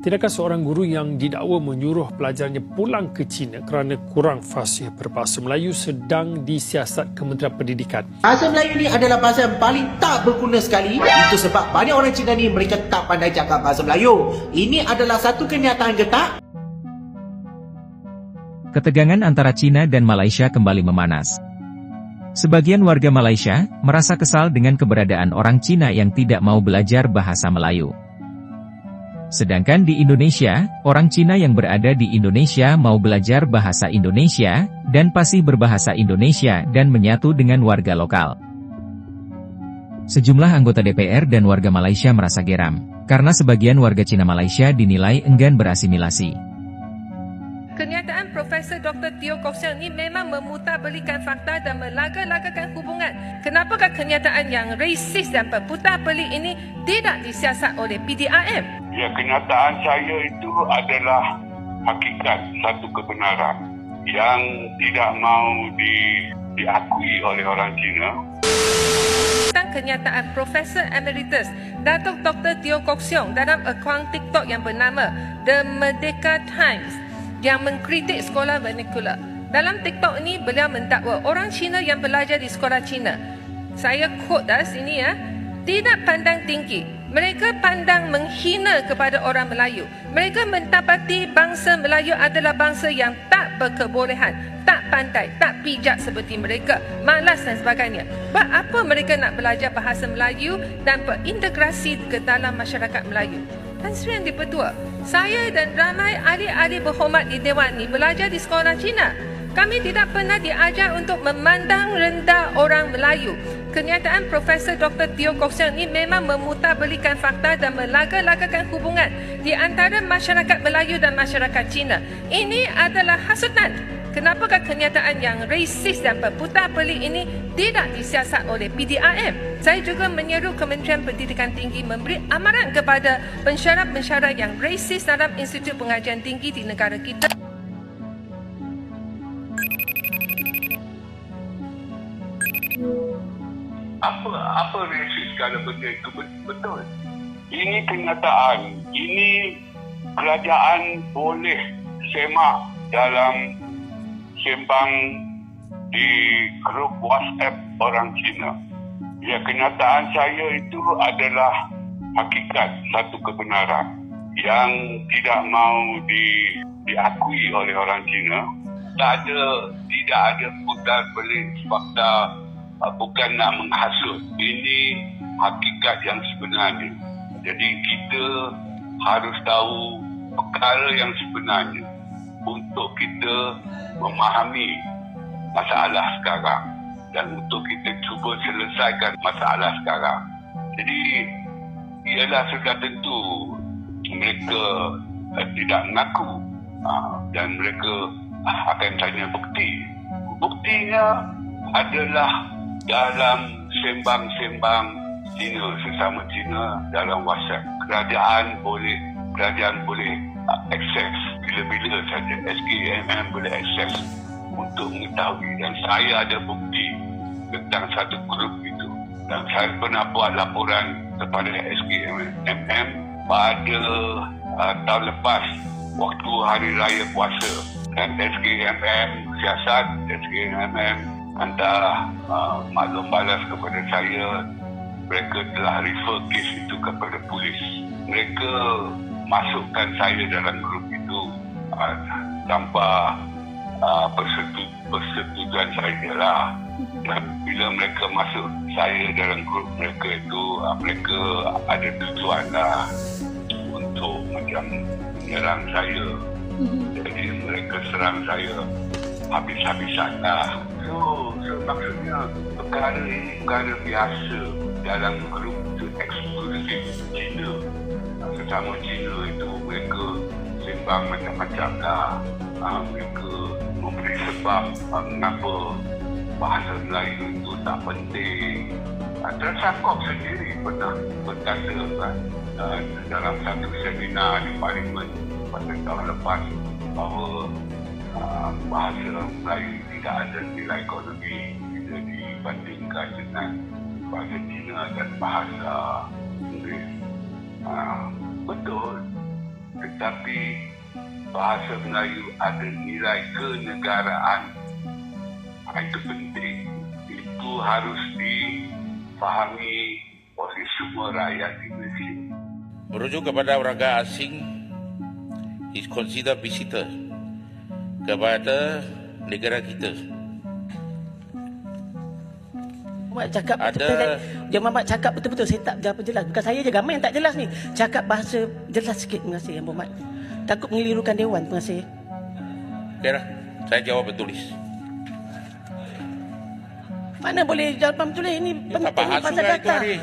Tidakkah seorang guru yang didakwa menyuruh pelajarnya pulang ke China kerana kurang fasih berbahasa Melayu sedang disiasat Kementerian Pendidikan? Bahasa Melayu ni adalah bahasa yang paling tak berguna sekali. Itu sebab banyak orang Cina ni mereka tak pandai cakap bahasa Melayu. Ini adalah satu kenyataan ke tak? Ketegangan antara China dan Malaysia kembali memanas. Sebagian warga Malaysia merasa kesal dengan keberadaan orang Cina yang tidak mau belajar bahasa Melayu. Sedangkan di Indonesia, orang Cina yang berada di Indonesia mau belajar bahasa Indonesia, dan pasti berbahasa Indonesia dan menyatu dengan warga lokal. Sejumlah anggota DPR dan warga Malaysia merasa geram, karena sebagian warga Cina Malaysia dinilai enggan berasimilasi. Kenyataan Profesor Dr. Teo Kok Siang ini memang memutabelikan fakta dan melaga-lagakan hubungan. Kenapakah kenyataan yang rasis dan berputar pelik ini tidak disiasat oleh PDRM? Ya, kenyataan saya itu adalah hakikat satu kebenaran yang tidak mau di, diakui oleh orang Cina. Tentang kenyataan Profesor Emeritus Datuk Dr. Teo Kok Siong dalam akaun TikTok yang bernama The Merdeka Times yang mengkritik sekolah vernacular. Dalam TikTok ini, beliau mendakwa orang Cina yang belajar di sekolah Cina. Saya quote dah sini ya. Tidak pandang tinggi mereka pandang menghina kepada orang Melayu. Mereka mentapati bangsa Melayu adalah bangsa yang tak berkebolehan, tak pandai, tak pijak seperti mereka, malas dan sebagainya. Buat apa mereka nak belajar bahasa Melayu dan berintegrasi ke dalam masyarakat Melayu? Tan Sri yang dipertua, saya dan ramai ahli-ahli berhormat di Dewan ini belajar di sekolah Cina. Kami tidak pernah diajar untuk memandang rendah orang Melayu. Kenyataan Profesor Dr. Kok Siang ini memang memutabelikan fakta dan melaga-lagakan hubungan di antara masyarakat Melayu dan masyarakat Cina. Ini adalah hasutan. Kenapakah kenyataan yang rasis dan berputar pelik ini tidak disiasat oleh PDRM? Saya juga menyeru Kementerian Pendidikan Tinggi memberi amaran kepada pensyarah-pensyarah yang rasis dalam Institut Pengajian Tinggi di negara kita. Apa apa resis kalau benda itu? Betul. Ini kenyataan. Ini kerajaan boleh semak dalam sembang di grup WhatsApp orang Cina. Ya kenyataan saya itu adalah hakikat satu kebenaran yang tidak mau di, diakui oleh orang Cina. Tak ada tidak ada putar balik fakta bukan nak menghasut. Ini hakikat yang sebenarnya. Jadi kita harus tahu perkara yang sebenarnya untuk kita memahami masalah sekarang dan untuk kita cuba selesaikan masalah sekarang. Jadi ialah sudah tentu mereka uh, tidak mengaku uh, dan mereka uh, akan tanya bukti. Buktinya adalah dalam sembang-sembang Cina sesama Cina dalam WhatsApp. Kerajaan boleh kerajaan boleh akses bila-bila saja SKMM boleh akses untuk mengetahui dan saya ada bukti tentang satu grup itu dan saya pernah buat laporan kepada SKMM pada uh, tahun lepas waktu hari raya puasa dan SKMM siasat SKMM anda uh, maklum balas kepada saya mereka telah refer kes itu kepada polis. Mereka masukkan saya dalam grup itu uh, tanpa uh, persetu- persetujuan saya lah. Dan bila mereka masuk saya dalam grup mereka itu uh, mereka ada tujuan lah untuk macam menyerang saya. Jadi mereka serang saya habis-habisan lah So, so maksudnya perkara ini perkara biasa dalam grup itu eksklusif Cina. Sesama Cina itu mereka sembang macam-macam lah. Uh, mereka memberi sebab mengapa bahasa Melayu itu tak penting. Dan Sakop sendiri pernah berkata kan, dalam satu seminar di Parlimen pada tahun lepas bahawa uh, bahasa Melayu tidak ada nilai ekonomi bila dibandingkan dengan bahasa Cina dan bahasa Inggeris. Uh, betul. tapi bahasa Melayu ada nilai kenegaraan. Ah, Itu penting. Itu harus difahami oleh semua rakyat Indonesia. merujuk kepada warga asing is considered visitor kepada negara kita. Mak cakap Ada- betul-betul Yang Mamat cakap betul-betul Saya tak apa jelas Bukan saya je Ramai yang tak jelas ni Cakap bahasa jelas sikit Terima kasih Yang Mamat Takut mengelirukan Dewan Terima kasih Okey lah, saya jawab bertulis. Mana boleh jawapan tulis Ini penting pasal data hari.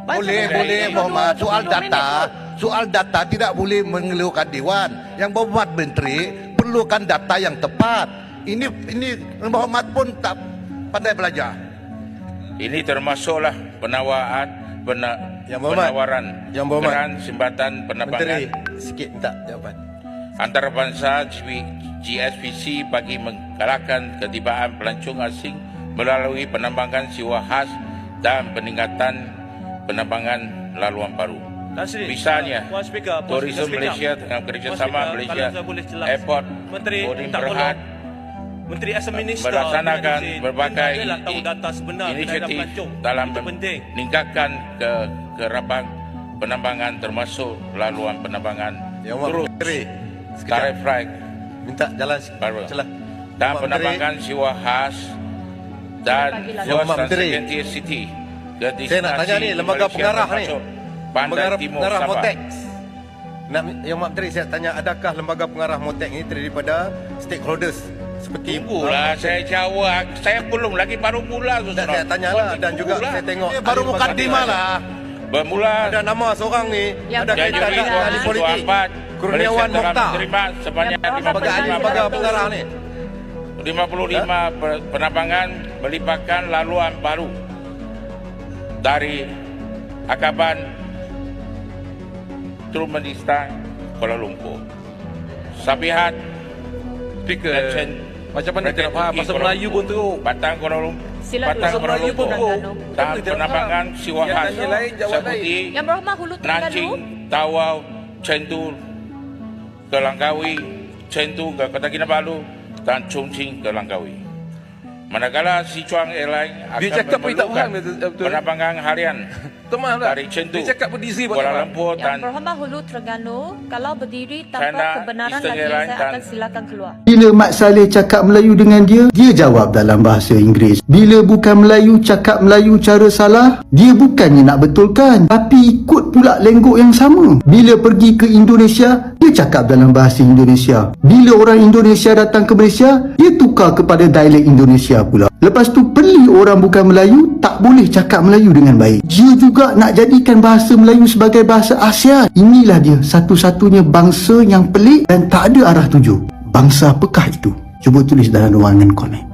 Bahasa Boleh, boleh. Muhammad. Dua- Soal data, soal data tidak boleh mengeluhkan Dewan. Yang Muhammad Menteri perlukan data yang tepat. Ini ini Muhammad pun tak pandai belajar. Ini termasuklah penawaan pena, Yang Berhormat. penawaran Yang Berhormat. geran simbatan penerbangan sikit minta jawapan. antarabangsa GSPC bagi menggalakkan ketibaan pelancong asing melalui penambangan siwa khas dan peningkatan penambangan laluan baru. Misalnya, Tourism Malaysia dengan kerjasama Malaysia. Airport Menteri Boarding minta Berhad. Menteri minister melaksanakan Menteri, berbagai inisiatif dalam meningkatkan ke kerabang penambangan termasuk laluan penambangan Menteri. tarif flight Minta jalan baru Celah. dan penambangan siwa khas dan Muhammad dan Menteri. City ke Saya nak tanya ni, lembaga pengarah ni. Pantai Pengarah, Timur pengarah Sabah. Motex. Nak, yang Mak Menteri saya tanya adakah lembaga pengarah Motex ini terdiri daripada stakeholders seperti Tunggulah saya jawab. Saya belum lagi baru mula tu. Saya tanya lah dan juga saya tengok Eh, baru ahli lima ni. lah. Bermula Ada nama seorang ni Yang ada kaitan dengan ahli politik 2024 Kurniawan Malaysia telah Mokhtar menerima sebanyak Yang berapa sebagai ahli 55 lembaga pengarah ni 55 per- penambangan melibatkan laluan baru dari Akaban Turkmenistan Kuala Lumpur Sabihat Speaker, Merchant macam mana Merchant tidak faham bahasa Kuala Melayu pun teruk. Batang Kuala Lumpur Sila Batang Kuala Lumpur teruk. dan Betul, tidak penambangan faham. Siwa Yang berhormat Hulu Terengganu. Nanjing, Tawau, Chengdu ke Langkawi, Chengdu ke Kota Kinabalu dan Chongqing ke Langkawi. Manakala Sichuan Airlines akan Dia cakap pun tak memerlukan penerbangan harian Teman lah. dari Chengdu, Dia cakap berdiri buat Kuala? Lumpur Yang dan berhormat Hulu Terengganu, kalau berdiri tanpa China, kebenaran Eastern lagi, Airlines saya akan silakan keluar. Bila Mak Saleh cakap Melayu dengan dia, dia jawab dalam bahasa Inggeris. Bila bukan Melayu cakap Melayu cara salah, dia bukannya nak betulkan, tapi ikut pula lenggok yang sama. Bila pergi ke Indonesia, cakap dalam bahasa Indonesia. Bila orang Indonesia datang ke Malaysia, dia tukar kepada dialek Indonesia pula. Lepas tu peli orang bukan Melayu tak boleh cakap Melayu dengan baik. Dia juga nak jadikan bahasa Melayu sebagai bahasa ASEAN. Inilah dia satu-satunya bangsa yang pelik dan tak ada arah tuju. Bangsa apakah itu? Cuba tulis dalam ruangan komen.